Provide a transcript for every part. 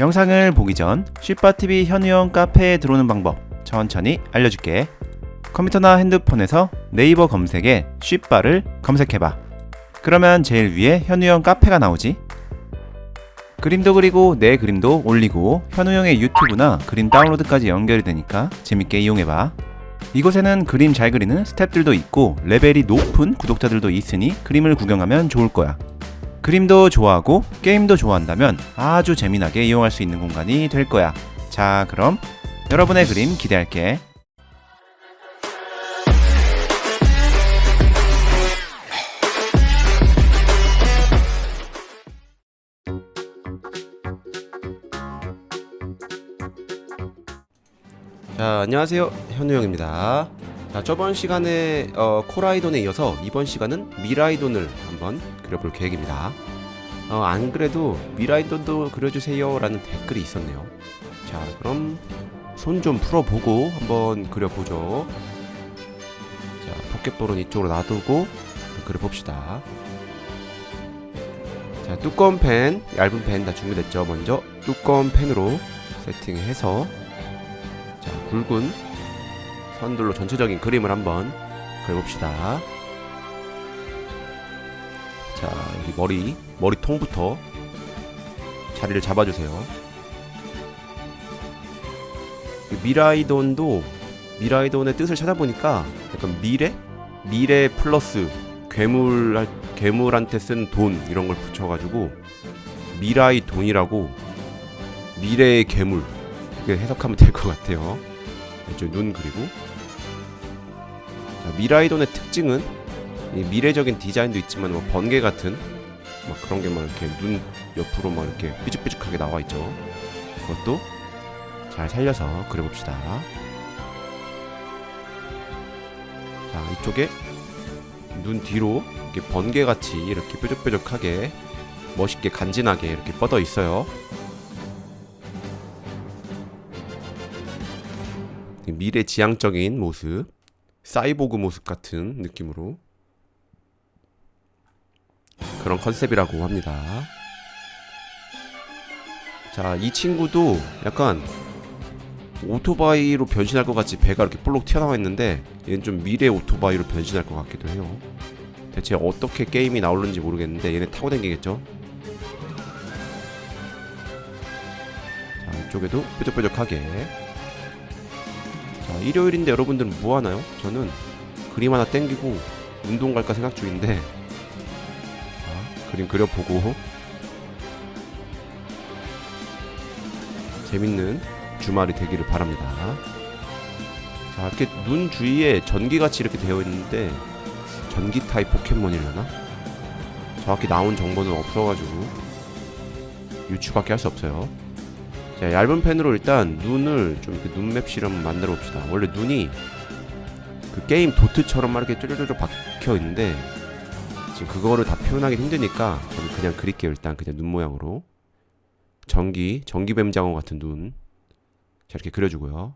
영상을 보기 전 쉽바TV 현우형 카페에 들어오는 방법 천천히 알려줄게. 컴퓨터나 핸드폰에서 네이버 검색에 쉽바를 검색해봐. 그러면 제일 위에 현우형 카페가 나오지. 그림도 그리고 내 그림도 올리고 현우형의 유튜브나 그림 다운로드까지 연결이 되니까 재밌게 이용해봐. 이곳에는 그림 잘 그리는 스탭들도 있고 레벨이 높은 구독자들도 있으니 그림을 구경하면 좋을 거야. 그림도 좋아하고 게임도 좋아한다면 아주 재미나게 이용할 수 있는 공간이 될 거야. 자, 그럼 여러분의 그림 기대할게. 자 안녕하세요 현우형입니다 자 저번 시간에 어, 코라이돈에 이어서 이번 시간은 미라이돈을 한번 그려볼 계획입니다. 어, 안 그래도 미라이돈도 그려주세요 라는 댓글이 있었네요. 자 그럼 손 좀 풀어보고 한번 그려보죠. 자 포켓볼은 이쪽으로 놔두고 그려봅시다. 자 두꺼운 펜 얇은 펜 다 준비됐죠? 먼저 두꺼운 펜으로 세팅해서 자, 굵은 선들로 전체적인 그림을 한번 그려봅시다. 자, 여기 머리, 머리통부터 자리를 잡아주세요. 이 미라이돈도 미라이돈의 뜻을 찾아보니까 약간 미래? 미래 플러스 괴물, 할- 괴물한테 쓴 돈 이런 걸 붙여가지고 미라이 돈이라고 미래의 괴물 그렇게 해석하면 될 것 같아요. 눈 그리고 자, 미라이돈의 특징은 이 미래적인 디자인도 있지만 뭐 번개 같은 막 그런 게 막 이렇게 눈 옆으로 막 이렇게 삐죽삐죽하게 나와 있죠. 그것도 잘 살려서 그려봅시다. 자 이쪽에 눈 뒤로 이렇게 번개 같이 이렇게 뾰족뾰족하게 멋있게 간지나게 이렇게 뻗어 있어요. 미래 지향적인 모습, 사이보그 모습 같은 느낌으로 그런 컨셉이라고 합니다. 자, 이 친구도 약간 오토바이로 변신할 것 같이 배가 이렇게 볼록 튀어나와 있는데 얘는 좀 미래 오토바이로 변신할 것 같기도 해요. 대체 어떻게 게임이 나올는지 모르겠는데 얘네 타고 다니겠죠? 자, 이쪽에도 뾰족뾰족하게 자, 일요일인데 여러분들은 뭐 하나요? 저는 그림 하나 땡기고 운동 갈까 생각 중인데 자, 그림 그려보고 재밌는 주말이 되기를 바랍니다. 자, 이렇게 눈 주위에 전기같이 이렇게 되어 있는데 전기 타입 포켓몬이려나? 정확히 나온 정보는 없어가지고 유추밖에 할 수 없어요. 자, 얇은 펜으로 일단 눈을 좀 이렇게 눈 맵실 한번 만들어 봅시다. 원래 눈이 그 게임 도트처럼 막 이렇게 쪼쪼쪼 박혀 있는데 지금 그거를 다 표현하기 힘드니까 저는 그냥 그릴게요. 일단 그냥 눈 모양으로 전기 전기 뱀장어 같은 눈 자, 이렇게 그려주고요.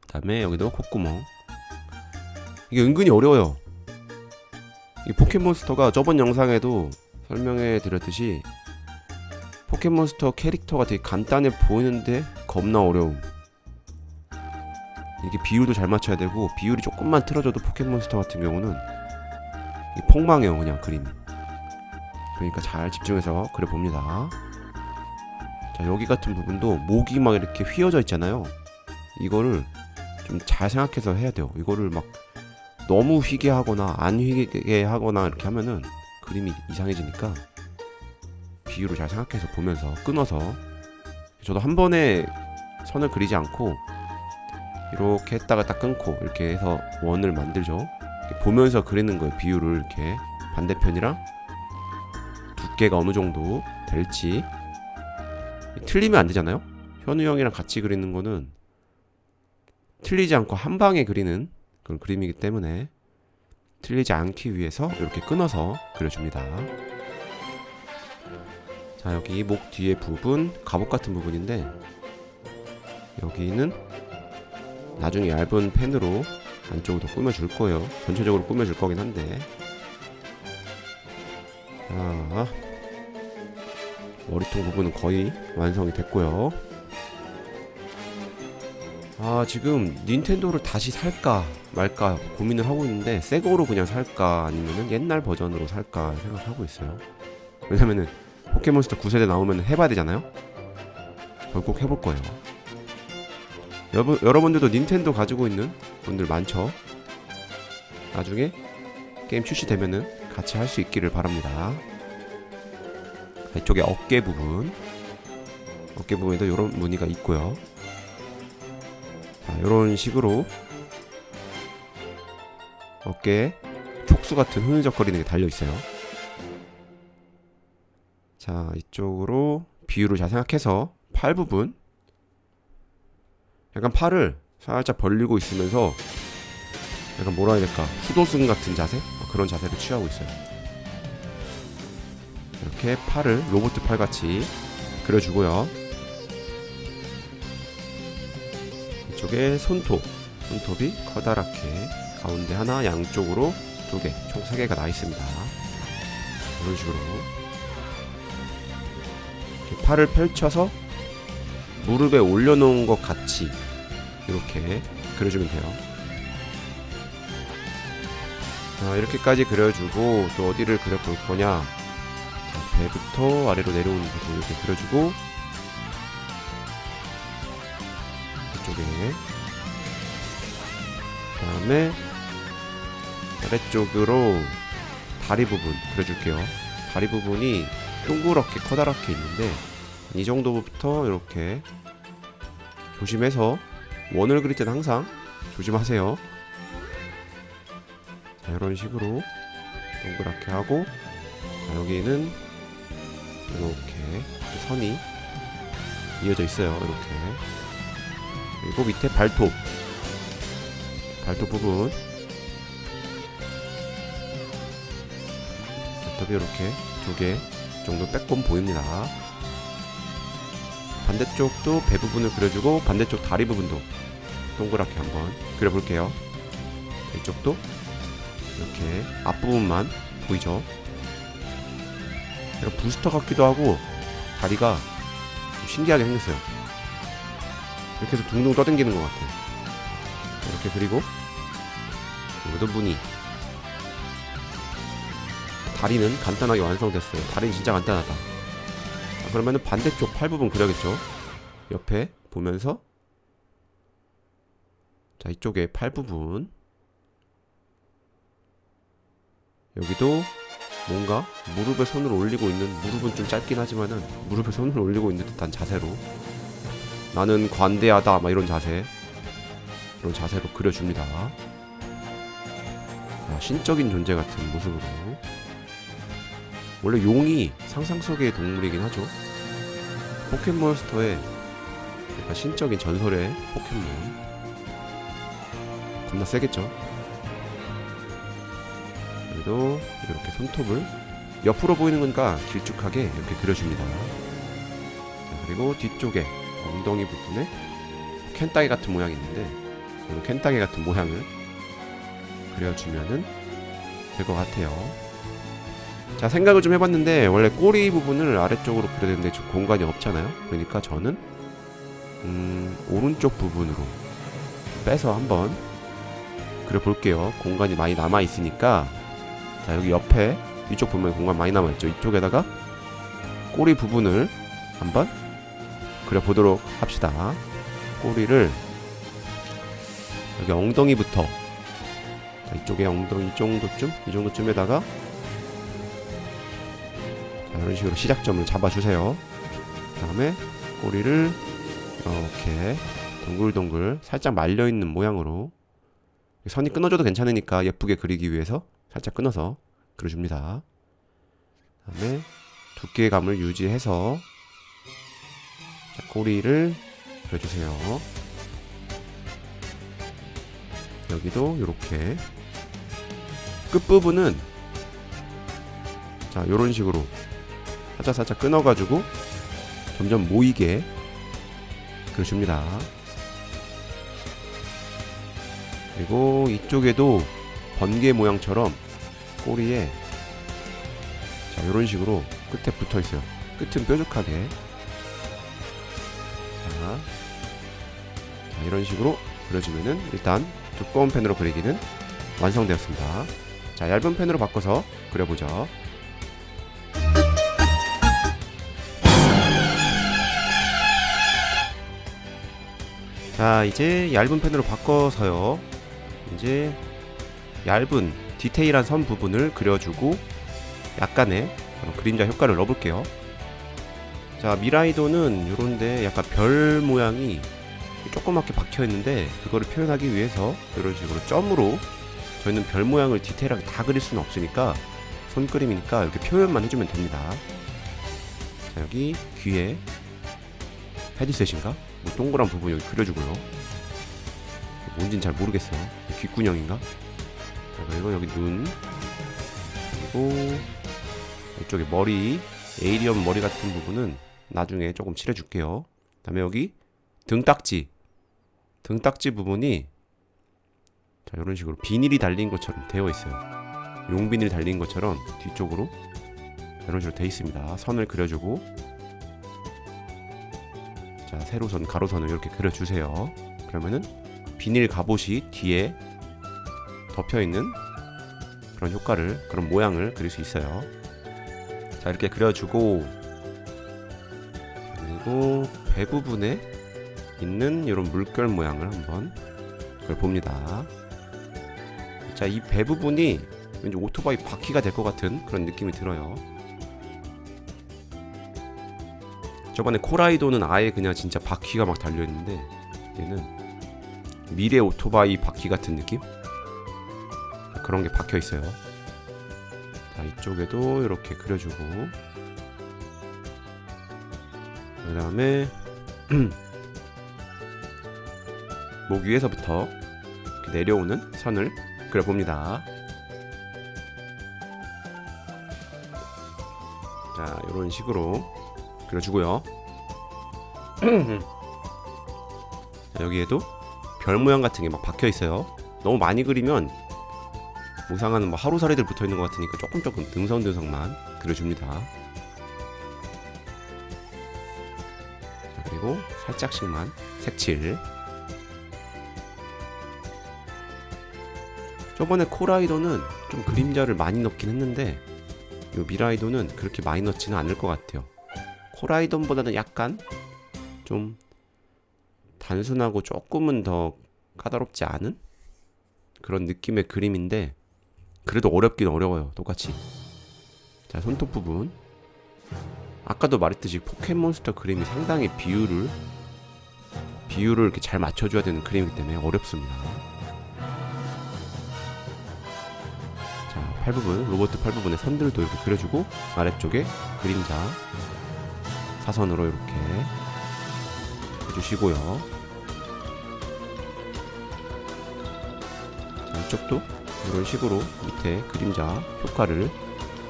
그다음에 여기도 콧구멍 이게 은근히 어려워요. 이 포켓몬스터가 저번 영상에도 설명해 드렸듯이 포켓몬스터 캐릭터가 되게 간단해 보이는데 겁나 어려움. 이게 비율도 잘 맞춰야 되고 비율이 조금만 틀어져도 포켓몬스터 같은 경우는 이 폭망해요 그냥 그림. 그러니까 잘 집중해서 그려봅니다. 자 여기 같은 부분도 목이 막 이렇게 휘어져 있잖아요. 이거를 좀 잘 생각해서 해야 돼요. 이거를 막 너무 휘게 하거나 안 휘게 하거나 이렇게 하면은 그림이 이상해지니까 비율을 잘 생각해서 보면서 끊어서 저도 한 번에 선을 그리지 않고 이렇게 했다가 딱 끊고 이렇게 해서 원을 만들죠. 보면서 그리는 거예요. 비율을 이렇게 반대편이랑 두께가 어느 정도 될지 틀리면 안 되잖아요. 현우 형이랑 같이 그리는 거는 틀리지 않고 한 방에 그리는 그런 그림이기 때문에 틀리지 않기 위해서 이렇게 끊어서 그려줍니다. 자 여기 목 뒤에 부분 갑옷 같은 부분인데 여기는 나중에 얇은 펜으로 안쪽으로 더 꾸며줄 거예요 전체적으로 꾸며줄 거긴 한데 자 머리통 부분은 거의 완성이 됐고요. 아 지금 닌텐도를 다시 살까 말까 고민을 하고 있는데 새 거로 그냥 살까 아니면은 옛날 버전으로 살까 생각하고 있어요. 왜냐면은 포켓몬스터 9세대 나오면 해봐야 되잖아요. 꼭 해볼 거예요. 여러분 여러분들도 닌텐도 가지고 있는 분들 많죠. 나중에 게임 출시되면은 같이 할 수 있기를 바랍니다. 이쪽에 어깨 부분, 어깨 부분에도 이런 무늬가 있고요. 자, 이런 식으로 어깨에 촉수 같은 흐느적거리는 게 달려 있어요. 자, 이쪽으로 비율을 잘 생각해서 팔 부분, 약간 팔을 살짝 벌리고 있으면서 약간 뭐라 해야 될까 수도승 같은 자세 어, 그런 자세를 취하고 있어요. 이렇게 팔을 로봇 팔 같이 그려주고요. 이쪽에 손톱, 손톱이 커다랗게 가운데 하나, 양쪽으로 두 개, 총 세 개가 나 있습니다. 이런 식으로 이렇게 팔을 펼쳐서 무릎에 올려놓은 것 같이 이렇게 그려주면 돼요. 자, 이렇게까지 그려주고 또 어디를 그려볼 거냐? 자, 배부터 아래로 내려오는 부분 이렇게 그려주고 이쪽에 그 다음에 아래쪽으로 다리 부분 그려줄게요. 다리 부분이 둥그렇게 커다랗게 있는데 이 정도부터 이렇게 조심해서 원을 그릴 때는 항상 조심하세요. 자, 이런 식으로 동그랗게 하고 자, 여기는 이렇게 선이 이어져 있어요. 이렇게 그리고 밑에 발톱 발톱 부분 발톱이 이렇게 두개 정도 빼꼼 보입니다. 반대쪽도 배 부분을 그려주고 반대쪽 다리 부분도 동그랗게 한번 그려볼게요. 이쪽도 이렇게 앞부분만 보이죠? 약간 부스터 같기도 하고 다리가 좀 신기하게 생겼어요. 이렇게 해서 둥둥 떠당기는 것 같아요. 이렇게 그리고 모든 분이 다리는 간단하게 완성됐어요. 다리는 진짜 간단하다. 자, 그러면은 반대쪽 팔 부분 그려야겠죠? 옆에 보면서 자 이쪽에 팔 부분 여기도 뭔가 무릎에 손을 올리고 있는 무릎은 좀 짧긴 하지만은 무릎에 손을 올리고 있는 듯한 자세로 나는 관대하다 막 이런 자세 이런 자세로 그려줍니다. 아, 신적인 존재 같은 모습으로 원래 용이 상상 속의 동물이긴 하죠. 포켓몬스터의 약간 신적인 전설의 포켓몬 겁나 세겠죠. 그래도 이렇게 손톱을 옆으로 보이는 거니까 길쭉하게 이렇게 그려줍니다. 자, 그리고 뒤쪽에 엉덩이 부분에 캔따기 같은 모양이 있는데 이 캔따기 같은 모양을 그려주면은 될 것 같아요. 자 생각을 좀 해봤는데 원래 꼬리 부분을 아래쪽으로 그려야 되는데 지금 공간이 없잖아요. 그러니까 저는 음, 오른쪽 부분으로 빼서 한번 그려볼게요. 공간이 많이 남아 있으니까 자 여기 옆에 이쪽 보면 공간 많이 남아 있죠. 이쪽에다가 꼬리 부분을 한번 그려보도록 합시다. 꼬리를 여기 엉덩이부터 자, 이쪽에 엉덩이 이 정도쯤 이 정도쯤에다가 자, 이런 식으로 시작점을 잡아주세요. 그 다음에 꼬리를 이렇게 동글동글 살짝 말려 있는 모양으로 선이 끊어져도 괜찮으니까 예쁘게 그리기 위해서 살짝 끊어서 그려줍니다. 그 다음에 두께감을 유지해서 자, 꼬리를 그려주세요. 여기도 이렇게 끝부분은 자 이런 식으로 살짝 살짝 끊어가지고 점점 모이게 그려줍니다. 그리고 이쪽에도 번개 모양처럼 꼬리에 자 이런 식으로 끝에 붙어 있어요. 끝은 뾰족하게 자, 자, 이런 식으로 그려주면은 일단 두꺼운 펜으로 그리기는 완성되었습니다. 자, 얇은 펜으로 바꿔서 그려보죠. 자, 이제 얇은 펜으로 바꿔서요. 이제 얇은 디테일한 선 부분을 그려주고 약간의 그림자 효과를 넣어볼게요. 자, 미라이도는 요런데 약간 별 모양이 조그맣게 박혀 있는데 그거를 표현하기 위해서 이런 식으로 점으로 저희는 별 모양을 디테일하게 다 그릴 수는 없으니까 손그림이니까 이렇게 표현만 해주면 됩니다. 자, 여기 귀에 헤드셋인가? 뭐 동그란 부분 여기 그려주고요. 뭔진 잘 모르겠어요. 귓구녕인가? 자, 그리고 여기 눈 그리고 이쪽에 머리 에이리언 머리 같은 부분은 나중에 조금 칠해줄게요. 그다음에 여기 등딱지 등딱지 부분이 자 이런 식으로 비닐이 달린 것처럼 되어 있어요. 용비닐 달린 것처럼 뒤쪽으로 이런 식으로 되어 있습니다. 선을 그려주고 자 세로선 가로선을 이렇게 그려주세요. 그러면은 비닐 갑옷이 뒤에 덮여 있는 그런 효과를 그런 모양을 그릴 수 있어요. 자 이렇게 그려주고 그리고 배 부분에 있는 이런 물결 모양을 한번 그걸 봅니다. 자 이 배 부분이 왠지 오토바이 바퀴가 될 것 같은 그런 느낌이 들어요. 저번에 코라이도는 아예 그냥 진짜 바퀴가 막 달려 있는데 얘는 미래 오토바이 바퀴 같은 느낌? 그런 게 박혀 있어요. 자, 이쪽에도 이렇게 그려주고 그 다음에 목 위에서부터 내려오는 선을 그려봅니다. 자, 이런 식으로 그려주고요. 자, 여기에도 별 모양 같은 게 막 박혀 있어요. 너무 많이 그리면 우상하는 뭐 하루살이들 붙어 있는 것 같으니까 조금 조금 듬성듬성만 그려줍니다. 자, 그리고 살짝씩만 색칠. 저번에 코라이더는 좀 그림자를 많이 넣긴 했는데 요 미라이도는 그렇게 많이 넣지는 않을 것 같아요. 코라이돈보다는 약간 좀 단순하고 조금은 더 까다롭지 않은 그런 느낌의 그림인데 그래도 어렵긴 어려워요. 똑같이. 자, 손톱 부분. 아까도 말했듯이 포켓몬스터 그림이 상당히 비율을 비율을 이렇게 잘 맞춰줘야 되는 그림이기 때문에 어렵습니다. 자, 팔 부분, 로봇 팔 부분의 선들도 이렇게 그려주고 아래쪽에 그림자 사선으로 이렇게 해주시고요. 자, 이쪽도 이런 식으로 밑에 그림자 효과를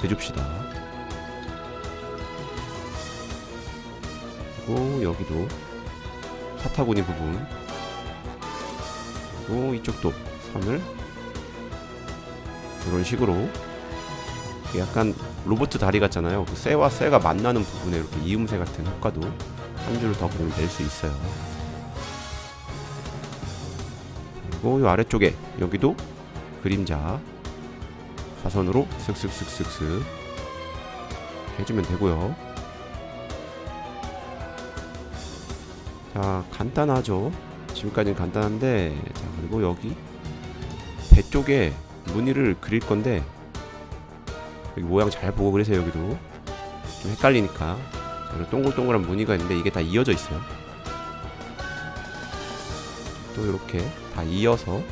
대줍시다. 그리고 여기도 사타구니 부분 그리고 이쪽도 선을 이런 식으로 약간 로봇 다리 같잖아요. 그 쇠와 쇠가 만나는 부분에 이렇게 이음새 같은 효과도 한 줄을 더 그리면 낼수 있어요. 그리고 이 아래쪽에 여기도 그림자 사선으로 슥슥슥슥슥 해주면 되고요. 자 간단하죠. 지금까지는 간단한데 자 그리고 여기 배 쪽에 무늬를 그릴 건데 여기 모양 잘 보고 그래서 여기도. 좀 헷갈리니까. 자, 이런 동글동글한 무늬가 있는데 이게 다 이어져 있어요. 또 이렇게 다 이어서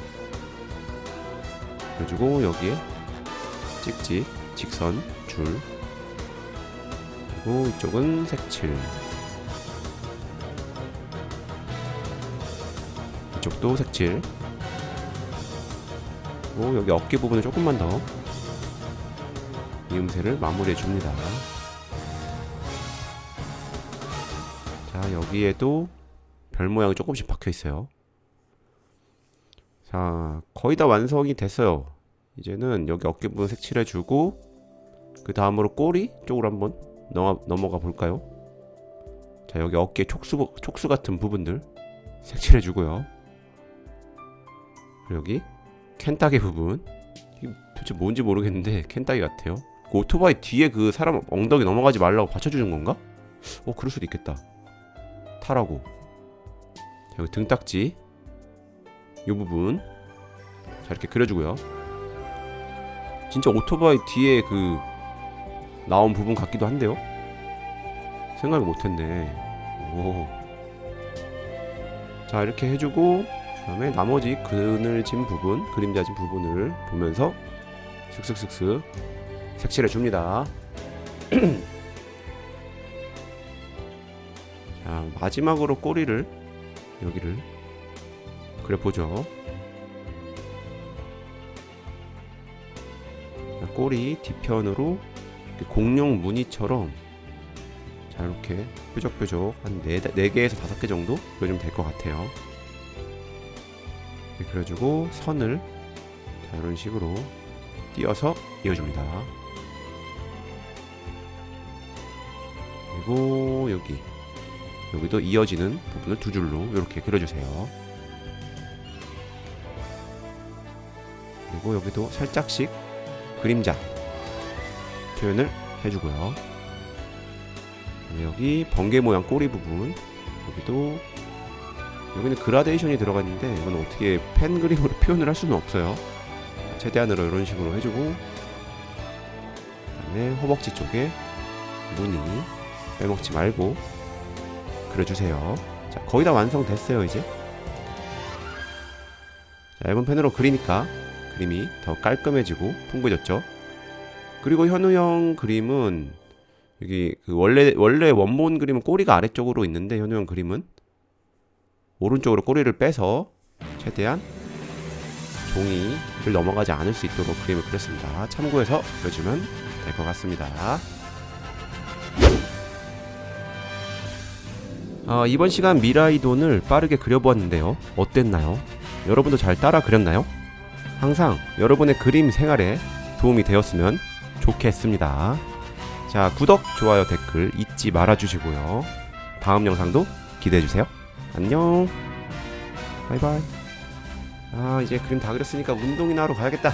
그래주고 여기에 찍찍 직선 줄. 그리고 이쪽은 색칠. 이쪽도 색칠. 그리고 여기 어깨 부분을 조금만 더 이음새를 마무리해 줍니다. 자 여기에도 별 모양이 조금씩 박혀 있어요. 자 거의 다 완성이 됐어요. 이제는 여기 어깨 부분 색칠해 주고 그 다음으로 꼬리 쪽으로 한번 넘어, 넘어가 볼까요? 자 여기 어깨 촉수 촉수 같은 부분들 색칠해 주고요. 그리고 여기 캔따기 부분 도대체 뭔지 모르겠는데 캔따기 같아요. 그 오토바이 뒤에 그 사람 엉덩이 넘어가지 말라고 받쳐주는 건가? 어 그럴 수도 있겠다. 타라고. 자, 여기 등딱지 이 부분 자 이렇게 그려주고요. 진짜 오토바이 뒤에 그 나온 부분 같기도 한데요. 생각을 못했네. 오. 자 이렇게 해주고 그 다음에 나머지 그늘진 부분, 그림자진 부분을 보면서 슥슥슥슥 색칠해 줍니다. 자 마지막으로 꼬리를 여기를 그려보죠. 자, 꼬리 뒤편으로 공룡 무늬처럼 자 이렇게 뾰족뾰족 한 4, 네개에서 5개 정도 그려주면 될 것 같아요 그려주고 선을 자 이런 식으로 띄어서 이어줍니다 그리고 여기 여기도 이어지는 부분을 두 줄로 이렇게 그려주세요 그리고 여기도 살짝씩 그림자 표현을 해주고요. 여기 번개 모양 꼬리 부분 여기도 여기는 그라데이션이 들어가 있는데 이건 어떻게 펜 그림으로 표현을 할 수는 없어요. 최대한으로 이런 식으로 해주고 그다음에 허벅지 쪽에 무늬 빼먹지 말고 그려주세요. 자 거의 다 완성됐어요 이제. 자, 얇은 펜으로 그리니까 그림이 더 깔끔해지고 풍부해졌죠. 그리고 현우 형 그림은 여기 그 원래 원래 원본 그림은 꼬리가 아래쪽으로 있는데 현우 형 그림은 오른쪽으로 꼬리를 빼서 최대한 종이를 넘어가지 않을 수 있도록 그림을 그렸습니다. 참고해서 그려주면 될 것 같습니다. 아, 이번 시간 미라이돈을 빠르게 그려보았는데요. 어땠나요? 여러분도 잘 따라 그렸나요? 항상 여러분의 그림 생활에 도움이 되었으면 좋겠습니다. 자, 구독, 좋아요, 댓글 잊지 말아 주시고요. 다음 영상도 기대해 주세요. 안녕. 바이바이. 아, 이제 그림 다 그렸으니까 운동이나 하러 가야겠다.